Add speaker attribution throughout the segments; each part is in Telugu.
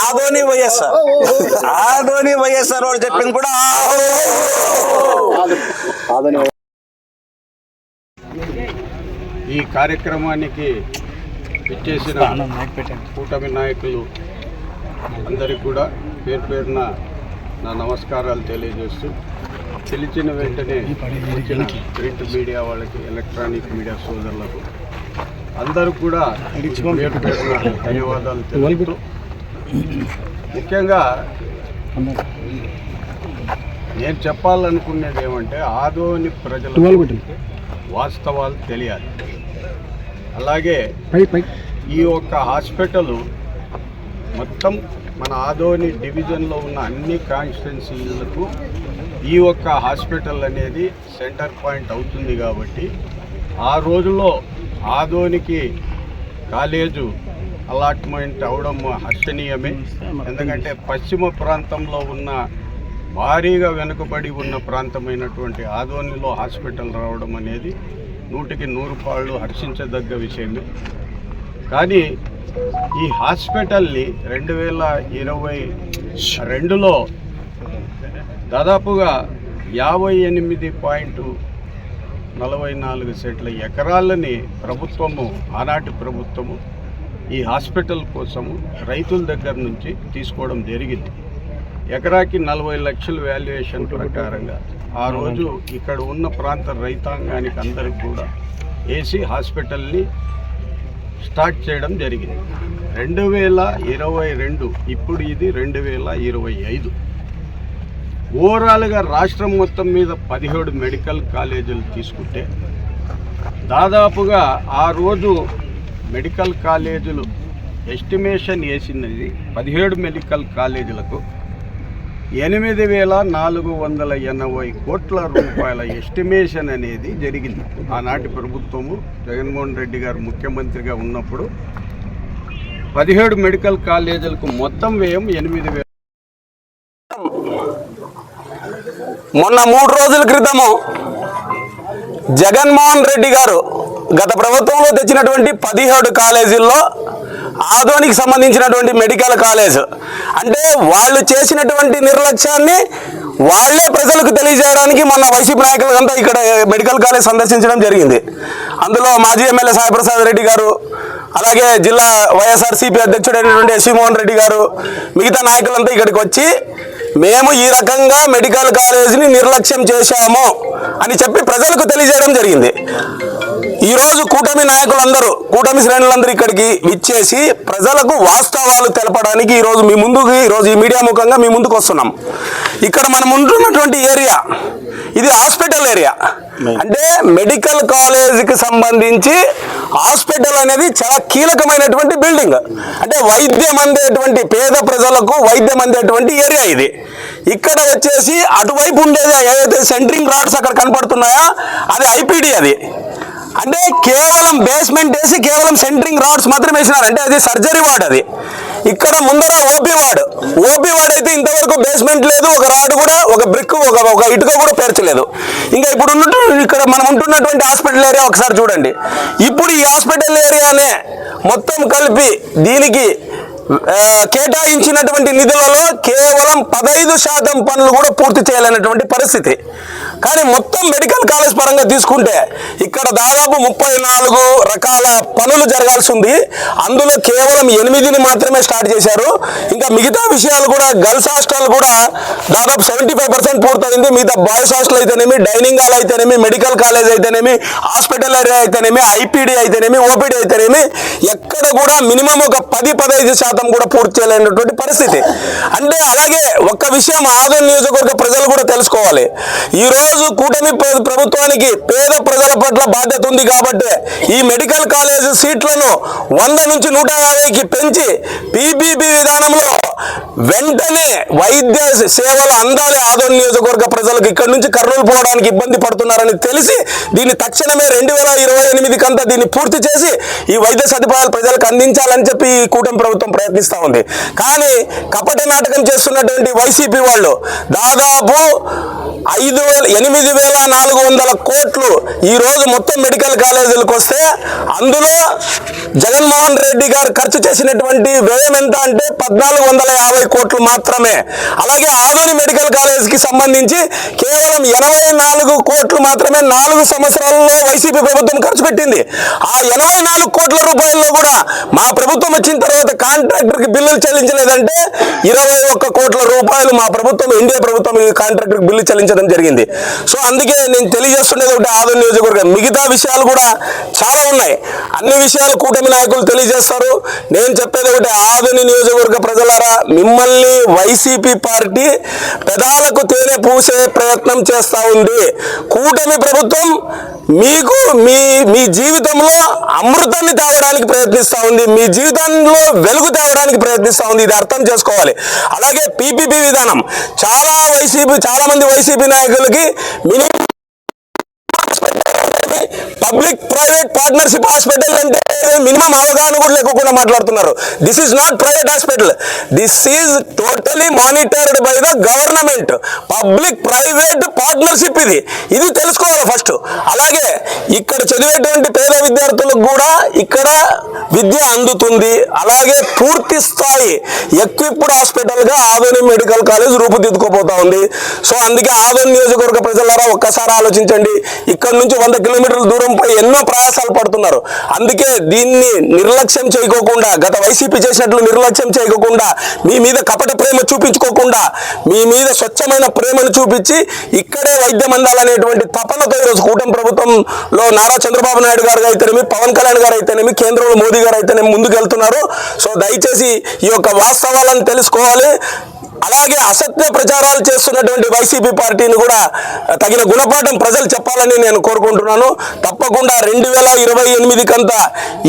Speaker 1: ఆదోని వైఎస్ఆర్. ఆదోని వైఎస్ఆర్ వాళ్ళు చెప్పింది కూడా
Speaker 2: ఈ కార్యక్రమానికి ఇచ్చేసిన కూటమి నాయకులు అందరికి కూడా పేరు పేరున నా నమస్కారాలు తెలియజేస్తూ పిలిచిన వెంటనే ప్రింట్ మీడియా వాళ్ళకి ఎలక్ట్రానిక్ మీడియా సోదరులకు అందరూ కూడా ధన్యవాదాలు తెలుపుతూ. ముఖ్యంగా నేను చెప్పాలనుకునేది ఏమంటే ఆదోని ప్రజలకు వాస్తవాలు తెలియాలి. అలాగే ఈ యొక్క హాస్పిటల్ మొత్తం మన ఆదోని డివిజన్లో ఉన్న అన్ని కాన్స్టిట్యున్సీలకు ఈ ఒక్క హాస్పిటల్ అనేది సెంటర్ పాయింట్ అవుతుంది కాబట్టి ఆ రోజులో ఆదోనికి కాలేజు అలాట్మెంట్ అవడం హర్షణీయమే. ఎందుకంటే పశ్చిమ ప్రాంతంలో ఉన్న భారీగా వెనుకబడి ఉన్న ప్రాంతమైనటువంటి ఆదోనిలో హాస్పిటల్ రావడం అనేది నూటికి నూరు పాళ్ళు హర్షించదగ్గ విషయమే. కానీ ఈ హాస్పిటల్ని రెండు వేల ఇరవై రెండులో దాదాపుగా యాభై ఎనిమిది పాయింట్ నలభై నాలుగు సెట్ల ఎకరాలని ప్రభుత్వము ఆనాటి ప్రభుత్వము ఈ హాస్పిటల్ కోసము రైతుల దగ్గర నుంచి తీసుకోవడం జరిగింది. ఎకరాకి నలభై లక్షల వాల్యుయేషన్ ప్రకారంగా ఆ రోజు ఇక్కడ ఉన్న ప్రాంత రైతాంగానికి అందరికి కూడా ఏసీ హాస్పిటల్ని స్టార్ట్ చేయడం జరిగింది. రెండు వేల ఇరవై రెండు ఇప్పుడు ఇది రెండు వేల ఇరవై ఐదు. ఓవరాల్గా రాష్ట్రం మొత్తం మీద పదిహేడు మెడికల్ కాలేజీలు తీసుకుంటే దాదాపుగా ఆ రోజు మెడికల్ కాలేజీలు ఎస్టిమేషన్ వేసినది పదిహేడు మెడికల్ కాలేజీలకు ఎనిమిది వేల నాలుగు వందల ఎనభై కోట్ల రూపాయల ఎస్టిమేషన్ అనేది జరిగింది. ఆనాటి ప్రభుత్వము జగన్మోహన్ రెడ్డి గారు ముఖ్యమంత్రిగా ఉన్నప్పుడు పదిహేడు మెడికల్ కాలేజీలకు మొత్తం వ్యయం ఎనిమిది వేల
Speaker 1: మొన్న మూడు రోజుల క్రితము జగన్మోహన్ రెడ్డి గారు గత ప్రభుత్వంలో తెచ్చినటువంటి పదిహేడు కాలేజీల్లో ఆదోనికి సంబంధించినటువంటి మెడికల్ కాలేజ్. అంటే వాళ్ళు చేసినటువంటి నిర్లక్ష్యాన్ని వాళ్ళే ప్రజలకు తెలియజేయడానికి మొన్న వైసీపీ నాయకులంతా ఇక్కడ మెడికల్ కాలేజ్ సందర్శించడం జరిగింది. అందులో మాజీ ఎమ్మెల్యే సాయిప్రసాద్ రెడ్డి గారు అలాగే జిల్లా వైఎస్ఆర్సీపీ అధ్యక్షుడైనటువంటి ఎస్వి మోహన్ రెడ్డి గారు మిగతా నాయకులంతా ఇక్కడికి వచ్చి మేము ఈ రకంగా మెడికల్ కాలేజీని నిర్లక్ష్యం చేశాము అని చెప్పి ప్రజలకు తెలియజేయడం జరిగింది. ఈరోజు కూటమి నాయకులందరూ కూటమి శ్రేణులందరూ ఇక్కడికి విచ్చేసి ప్రజలకు వాస్తవాలు తెలపడానికి ఈరోజు మీ ముందుకు ఈరోజు ఈ మీడియా ముఖంగా మీ ముందుకు వస్తున్నాం. ఇక్కడ మనం ఉంటున్నటువంటి ఏరియా ఇది హాస్పిటల్ ఏరియా. అంటే మెడికల్ కాలేజీకి సంబంధించి హాస్పిటల్ అనేది చాలా కీలకమైనటువంటి బిల్డింగ్. అంటే వైద్యం అందేటువంటి పేద ప్రజలకు వైద్యం అందేటువంటి ఏరియా ఇది. ఇక్కడ వచ్చేసి అటువైపు ఉండేది ఏదైతే సెంట్రింగ్ రాడ్స్ అక్కడ కనపడుతున్నాయో అది ఐపీడీ అది. అంటే కేవలం బేస్మెంట్ వేసి కేవలం సెంట్రింగ్ రాడ్స్ మాత్రమే వేసినారు. అంటే అది సర్జరీ వార్డ్ అది. ఇక్కడ ముందర ఓపీ వార్డ్. ఓపీ వార్డ్ అయితే ఇంతవరకు బేస్మెంట్ లేదు ఒక రాడ్ కూడా ఒక బ్రిక్ ఒక ఒక ఇటుక కూడా పేర్చలేదు. ఇంకా ఇప్పుడు ఇక్కడ మనం ఉంటున్నటువంటి హాస్పిటల్ ఏరియా ఒకసారి చూడండి. ఇప్పుడు ఈ హాస్పిటల్ ఏరియానే మొత్తం కలిపి దీనికి కేటాయించినటువంటి నిధులలో కేవలం పదహైదు శాతం పనులు కూడా పూర్తి చేయలేనటువంటి పరిస్థితి. కానీ మొత్తం మెడికల్ కాలేజ్ పరంగా తీసుకుంటే ఇక్కడ దాదాపు ముప్పై నాలుగు రకాల పనులు జరగాల్సి ఉంది అందులో కేవలం ఎనిమిదిని మాత్రమే స్టార్ట్ చేశారు. ఇంకా మిగతా విషయాలు కూడా గర్ల్స్ హాస్టల్ కూడా దాదాపు సెవెంటీ ఫైవ్ పర్సెంట్ పూర్తయింది. మిగతా బాయ్స్ హాస్టల్ అయితేనేమి డైనింగ్ హాల్ అయితేనేమి మెడికల్ కాలేజ్ అయితేనేమి హాస్పిటల్ ఏరియా అయితేనేమి ఐపీడీ అయితేనేమి ఓపీడీ అయితేనేమి ఎక్కడ కూడా మినిమం ఒక పది పదహైదు శాతం కూడా పూర్తి చేయలేనటువంటి పరిస్థితి. అంటే అలాగే ఒక్క విషయం ఆదోన్ నియోజకవర్గ ప్రజలు కూడా తెలుసుకోవాలి. ఈ రోజు కూటమి ప్రభుత్వానికి పేద ప్రజల పట్ల బాధ్యత ఉంది కాబట్టి ఈ మెడికల్ కాలేజ్ సీట్లను వంద నుంచి నూట యాభైకి పెంచి పీపీపీ విధానంలో వెంటనే వైద్య సేవలు అందాలి ఆదోన్ నియోజకవర్గ ప్రజలకు ఇక్కడ నుంచి కర్నూలు పోవడానికి ఇబ్బంది పడుతున్నారని తెలిసి దీన్ని తక్షణమే రెండు వేల ఇరవై ఎనిమిది కంతా దీన్ని పూర్తి చేసి ఈ వైద్య సదుపాయాలు ప్రజలకు అందించాలని చెప్పి ఈ కూటమి ప్రభుత్వం ప్రయత్నిస్తూ ఉంది. కానీ కపట నాటకం చేస్తున్నటువంటి వైసీపీ వాళ్ళు దాదాపు ఐదు వేల ఎనిమిది వేల నాలుగు వందల కోట్లు ఈరోజు మొత్తం మెడికల్ కాలేజీలకు వస్తే అందులో జగన్మోహన్ రెడ్డి గారు ఖర్చు చేసినటువంటి వ్యయం ఎంత అంటే పద్నాలుగు వందల యాభై కోట్లు మాత్రమే. అలాగే ఆధుని మెడికల్ కాలేజీకి సంబంధించి కేవలం ఎనభై నాలుగు కోట్లు మాత్రమే నాలుగు సంవత్సరాల్లో వైసీపీ ప్రభుత్వం ఖర్చు పెట్టింది. ఆ ఎనభై నాలుగు కోట్ల రూపాయల్లో కూడా మా ప్రభుత్వం వచ్చిన తర్వాత కాంట్రాక్టర్కి బిల్లులు చెల్లించలేదంటే ఇరవై ఒక్క కోట్ల రూపాయలు మా ప్రభుత్వం ఎన్డీఏ ప్రభుత్వం కాంట్రాక్టర్కి బిల్లు చెల్లించడం జరిగింది. సో అందుకే నేను తెలియజేస్తుండేది ఒకటి ఆదరణ నియోజకవర్గం. మిగతా విషయాలు కూడా చాలా ఉన్నాయి. అన్ని విషయాలు కూటమి నాయకులు తెలియజేస్తారు. నేను చెప్పేది ఒకటి ఆదరణ నియోజకవర్గ ప్రజలారా మిమ్మల్ని వైసీపీ పార్టీ పెదాలకు తేనె పూసే ప్రయత్నం చేస్తూ ఉంది. కూటమి ప్రభుత్వం మీకు మీ మీ జీవితంలో అమృతాన్ని తేవడానికి ప్రయత్నిస్తూ ఉంది. మీ జీవితంలో వెలుగు తేవడానికి ప్రయత్నిస్తూ ఉంది. ఇది అర్థం చేసుకోవాలి. అలాగే పీపీపీ విధానం. చాలా వైసీపీ చాలా మంది వైసీపీ నాయకులకి minimum public private partnership hospital అంటే మినిమం అవగాహన కూడా లేకుండా మాట్లాడుతున్నారు. This is not private hospital this is totally monitored by the government public private partnership ఇది. ఇది తెలుసుకోవాలి ఫస్ట్ అలాగే ఇక్కడ చదివేటువంటి పేద విద్యార్థులకు కూడా ఇక్కడ విద్య అందుతుంది. అలాగే పూర్తి స్థాయి ఎక్విప్డ్ హాస్పిటల్గా ఆదోని మెడికల్ కాలేజ్ రూపుదిద్దుకోబోతా ఉంది. సో అందుకే ఆదోని నియోజకవర్గ ప్రజలారా ఒక్కసారి ఆలోచించండి. ఇక్కడ నుంచి వంద కిలోమీటర్ల దూరం దూరంపై ఎన్నో ప్రయాసాలు పడుతున్నారు. అందుకే దీన్ని నిర్లక్ష్యం చేయకోకుండా గత వైసీపీ చేసినట్లు నిర్లక్ష్యం చేయకోకుండా మీ మీద కపట ప్రేమ చూపించుకోకుండా మీ మీద స్వచ్ఛమైన ప్రేమను చూపించి ఇక్కడే వైద్యం అందాలనేటువంటి తపనతో ఈరోజు కూటమి ప్రభుత్వంలో నారా చంద్రబాబు నాయుడు గారు అయితేనేమి పవన్ కళ్యాణ్ గారు అయితేనేమి కేంద్రంలో మోదీ గారు అయితేనేమి ముందుకు వెళ్తున్నారు సో దయచేసి ఈ యొక్క వాస్తవాలను తెలుసుకోవాలి. అలాగే అసత్య ప్రచారాలు చేస్తున్నటువంటి వైసీపీ పార్టీని కూడా తగిన గుణపాఠం ప్రజలు చెప్పాలని నేను కోరుకుంటున్నాను. తప్పకుండా రెండు వేల ఇరవై ఎనిమిది కంతా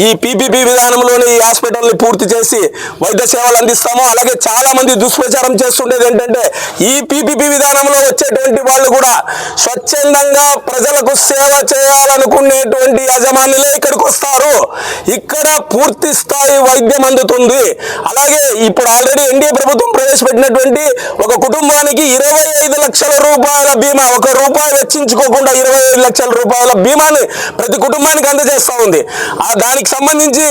Speaker 1: ఈ పీపీపీ విధానంలోనే ఈ హాస్పిటల్ని పూర్తి చేసి వైద్య సేవలు అందిస్తాము. అలాగే చాలామంది దుష్ప్రచారం చేస్తుండేది ఏంటంటే ఈ పీపీపీ విధానంలో వచ్చేటువంటి వాళ్ళు కూడా స్వచ్ఛందంగా ప్రజలకు సేవ చేయాలనుకునేటువంటి యజమానులే ఇక్కడికి వస్తారు. ఇక్కడ పూర్తి స్థాయి వైద్యం అందుతుంది. అలాగే ఇప్పుడు ఆల్రెడీ ఎన్డీఏ ప్రభుత్వం ప్రవేశపెట్టినటువంటి ఒక కుటుంబానికి ఇరవై ఐదు లక్షల రూపాయల బీమా ఒక రూపాయి వెచ్చించుకోకుండా ఇరవై ఐదు లక్షల రూపాయల బీమాని ప్రతి కుటుంబానికి అందజేస్తూ ఉంది. ఆ దానికి సంబంధించి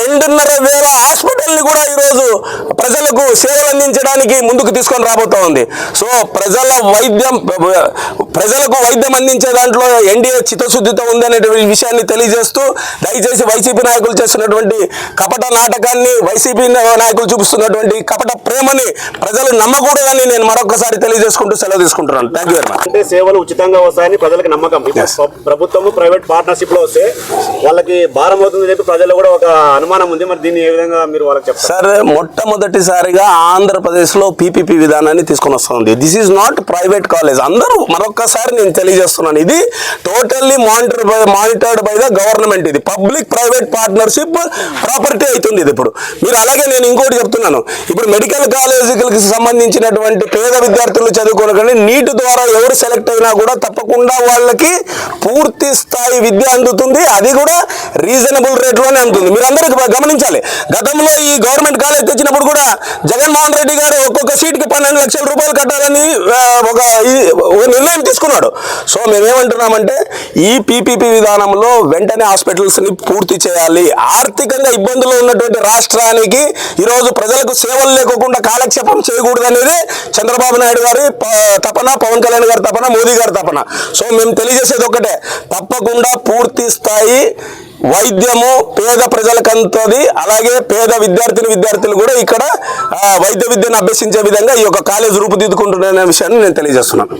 Speaker 1: రెండున్నర వేల హాస్పిటల్ని కూడా ఈరోజు ప్రజలకు సేవలు అందించడానికి ముందుకు తీసుకొని రాబోతా ఉంది. సో ప్రజల వైద్యం ప్రజలకు వైద్యం అందించే దాంట్లో ఎన్డీఏ చిత్తశుద్ధితో ఉంది అనేటువంటి విషయాన్ని తెలియజేస్తూ దయచేసి వైసీపీ నాయకులు చేస్తున్నటువంటి కపట నాటకాన్ని వైసీపీ నాయకులు చూపిస్తున్నటువంటి కపట ప్రేమని ప్రజలు నమ్మకూడదని నేను మరొకసారి తెలియజేసుకుంటూ సెలవు తీసుకుంటున్నాను. థ్యాంక్ యూ వెరీ మచ్
Speaker 3: అంటే సేవలు ఉచితంగా వస్తాయని ప్రజలకు నమ్మకం. ఇప్పుడు
Speaker 1: Yes.
Speaker 3: ప్ర- ప్రభుత్వము ప్రైవేట్ పార్ట్నర్షిప్లో వస్తే వాళ్ళకి భారం అవుతుంది చెప్పి ప్రజల్లో కూడా ఒక అనుమానం ఉంది. మరి దీన్ని ఏ విధంగా మీరు వాళ్ళకి చెప్తారు?
Speaker 1: సార్ మొట్టమొదటిసారిగా ఆంధ్రప్రదేశ్లో పీపీపీ విధానాన్ని తీసుకొని వస్తుంది. This is not private college అందరూ మరొక్కసారి నేను తెలియజేస్తున్నాను. ఇది totally monitor by monitored by the government ఇది పబ్లిక్ ప్రైవేట్ పార్ట్నర్షిప్ ప్రాపర్టీ అవుతుంది ఇది ఇప్పుడు. మీరు అలాగే నేను ఇంకోటి చెప్తున్నాను. ఇప్పుడు మెడికల్ కాలేజీలకు సంబంధించినటువంటి పేద విద్యార్థులు చదువుకోవాలి నీట్ ద్వారా ఎవరు సెలెక్ట్ అయినా కూడా తప్పకుండా వాళ్ళకి పూర్తి స్థాయి విద్య అందుతుంది. అది కూడా రీజనబుల్ రేట్లోనే అందుతుంది. మీరు అందరూ గమనించాలి. గతంలో ఈ గవర్నమెంట్ కాలేజ్ తెచ్చినప్పుడు కూడా జగన్మోహన్ రెడ్డి గారు ఒక్కొక్క సీట్కి పన్నెండు లక్షల రూపాయలు కట్టాలని ఒక నిర్ణయం తీసుకున్నాడు. సో మేమేమంటున్నామంటే ఈ పీపీపీ విధానంలో వెంటనే హాస్పిటల్స్ని పూర్తి చేయాలి. ఆర్థికంగా ఇబ్బందులు ఉన్నటువంటి రాష్ట్రానికి ఈరోజు ప్రజలకు సేవలు లేకుండా కాలక్షేపం చేయకూడదు. అనేది చంద్రబాబు నాయుడు గారి తపన పవన్ కళ్యాణ్ గారి తపన మోదీ గారి తపన. సో మేము తెలియజేసేది ఒకటే తప్పకుండా పూర్తి స్థాయి వైద్యము పేద ప్రజలకంతది అలాగే పేద విద్యార్థిని విద్యార్థులు కూడా ఇక్కడ వైద్య విద్యను అభ్యసించే విధంగా ఈ యొక్క కాలేజ్ రూపుదిద్దుకుంటున్న విషయాన్ని నేను తెలియజేస్తున్నాను.